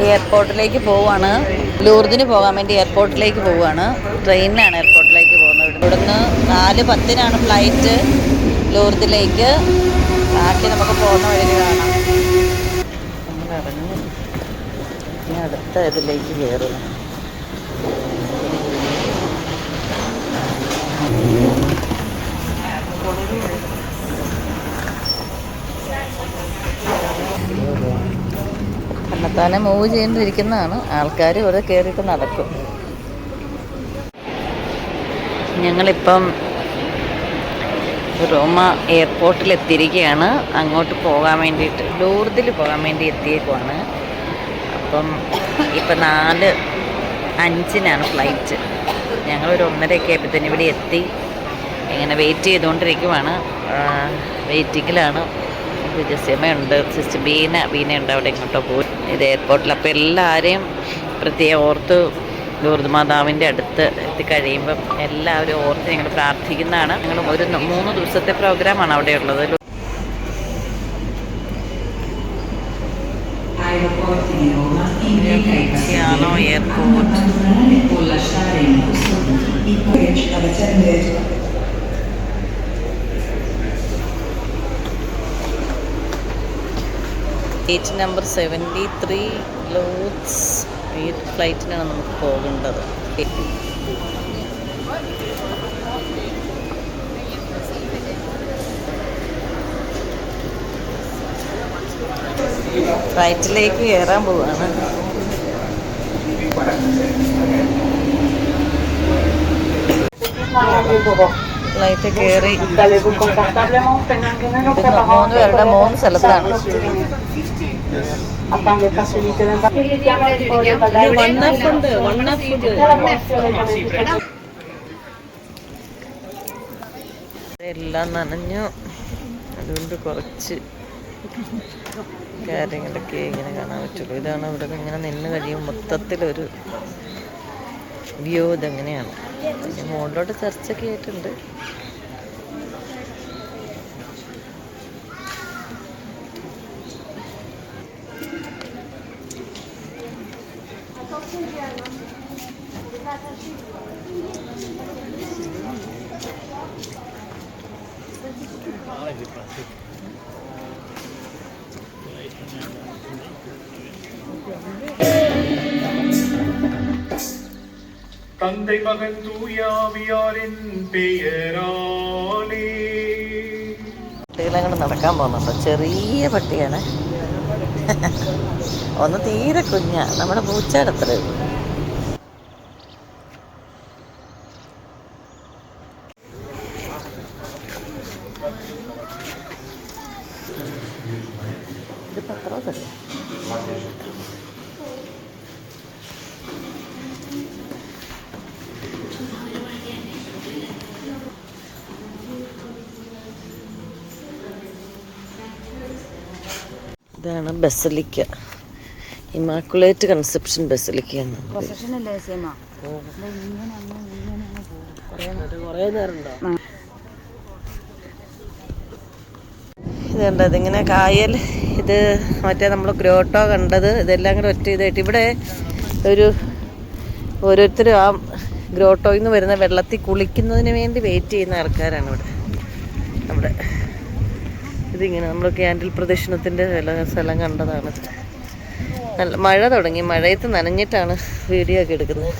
എയർപോർട്ടിലേക്ക് പോവാണ്. ലൂർദിന് പോകാൻ വേണ്ടി എയർപോർട്ടിലേക്ക് പോവാണ്. ട്രെയിനിലാണ് എയർപോർട്ടിലേക്ക് പോകുന്നത്. ഇവിടെ- ഇവിടുന്ന് നാല് പത്തിനാണ് ഫ്ലൈറ്റ് ലൂർദിലേക്ക്. ബാക്കി നമുക്ക് പോകുന്ന വഴിയിൽ കാണാം. നമ്മൾ ഇനി അടുത്ത ഇതിലേക്ക് കയറുന്നു. തന്നെത്താനെ മൂവ് ചെയ്തുകൊണ്ടിരിക്കുന്നതാണ്. ആൾക്കാർ ഇവിടെ കയറിയിട്ട് നടക്കും. ഞങ്ങളിപ്പം റോമ എയർപോർട്ടിൽ എത്തിയിരിക്കുകയാണ് അങ്ങോട്ട് പോകാൻ വേണ്ടിയിട്ട് ലൂർദിൽ പോകാൻ വേണ്ടി എത്തിയേക്കുവാണ്. അപ്പം ഇപ്പം നാല് അഞ്ചിനാണ് ഫ്ലൈറ്റ്. ഞങ്ങളൊരു ഒന്നരയൊക്കെ ആയപ്പോഴത്തേന് ഇവിടെ എത്തി. ഇങ്ങനെ വെയിറ്റ് ചെയ്തുകൊണ്ടിരിക്കുവാണ്. വെയിറ്റിങ്ങിലാണ്. ജസ്യമയുണ്ട് സിസ്റ്റർ ബീന ബീനയുണ്ട് അവിടെ ഇങ്ങോട്ടോ പോയി. ഇത് എയർപോർട്ടിൽ അപ്പോൾ എല്ലാവരെയും പ്രത്യേകം ഓർത്ത് ലൂർദ് മാതാവിന്റെ അടുത്ത് എത്തിക്കഴിയുമ്പം എല്ലാവരും ഓർത്ത് ഞങ്ങൾ പ്രാർത്ഥിക്കുന്നതാണ്. ഞങ്ങൾ ഒരു മൂന്ന് ദിവസത്തെ പ്രോഗ്രാമാണ് അവിടെ ഉള്ളത്. ഗേറ്റ് നമ്പർ സെവന്റി ത്രീ ലോഡ്സ് ഫ്ലൈറ്റിനാണ് നമുക്ക് പോകേണ്ടത്. ഫ്ലൈറ്റിലേക്ക് കയറാൻ പോവാണ്. ഫ്ലൈറ്റ് കയറി മൂന്ന് പേരുടെ മൂന്ന് സ്ഥലത്താണ്. എല്ലാം നനഞ്ഞു. അതുകൊണ്ട് കുറച്ച് കാര്യങ്ങളൊക്കെ ഇങ്ങനെ കാണാൻ പറ്റുള്ളൂ. ഇതാണ് ഇവിടെ ഇങ്ങനെ നിന്ന് കഴിയും. മൊത്തത്തിലൊരു വ്യൂ ഇതെങ്ങനെയാണ്. മുകളിലോട്ട് ചർച്ചൊക്കെ ആയിട്ടുണ്ട്. தந்தை மகன் தூயாவியாரின் பெயராலே പട്ടികളങ്ങോട്ട് നടക്കാൻ പോകുന്നുണ്ട് ചെറിയ പട്ടിയാണ് ഒന്ന് തീരെ കുഞ്ഞാ നമ്മുടെ പൂച്ചയുടെ അത്ര ഇത് പത്രമല്ലേ ഇതാണ് ബസലിക്ക. ഇമാക്കുലേറ്റ് കൺസെപ്ഷൻ ബസലിക്ക ഇതുണ്ട് ഇതിങ്ങനെ കായൽ ഇത് മറ്റേ നമ്മൾ ഗ്രോട്ടോ കണ്ടത് ഇതെല്ലാം കൂടെ ഒറ്റ ഇതായിട്ട്. ഇവിടെ ഒരു ഓരോരുത്തരും ആ ഗ്രോട്ടോയിൽ നിന്ന് വരുന്ന വെള്ളത്തിൽ കുളിക്കുന്നതിന് വേണ്ടി വെയിറ്റ് ചെയ്യുന്ന ആൾക്കാരാണ് ഇവിടെ. നമ്മുടെ ഇതിങ്ങനെ നമ്മൾ ക്യാൻഡിൽ പ്രദക്ഷിണത്തിന്റെ സ്ഥലം കണ്ടതാണ്. നല്ല മഴ തുടങ്ങി. മഴയത്ത് നനഞ്ഞിട്ടാണ് വീഡിയോ ഒക്കെ എടുക്കുന്നത്.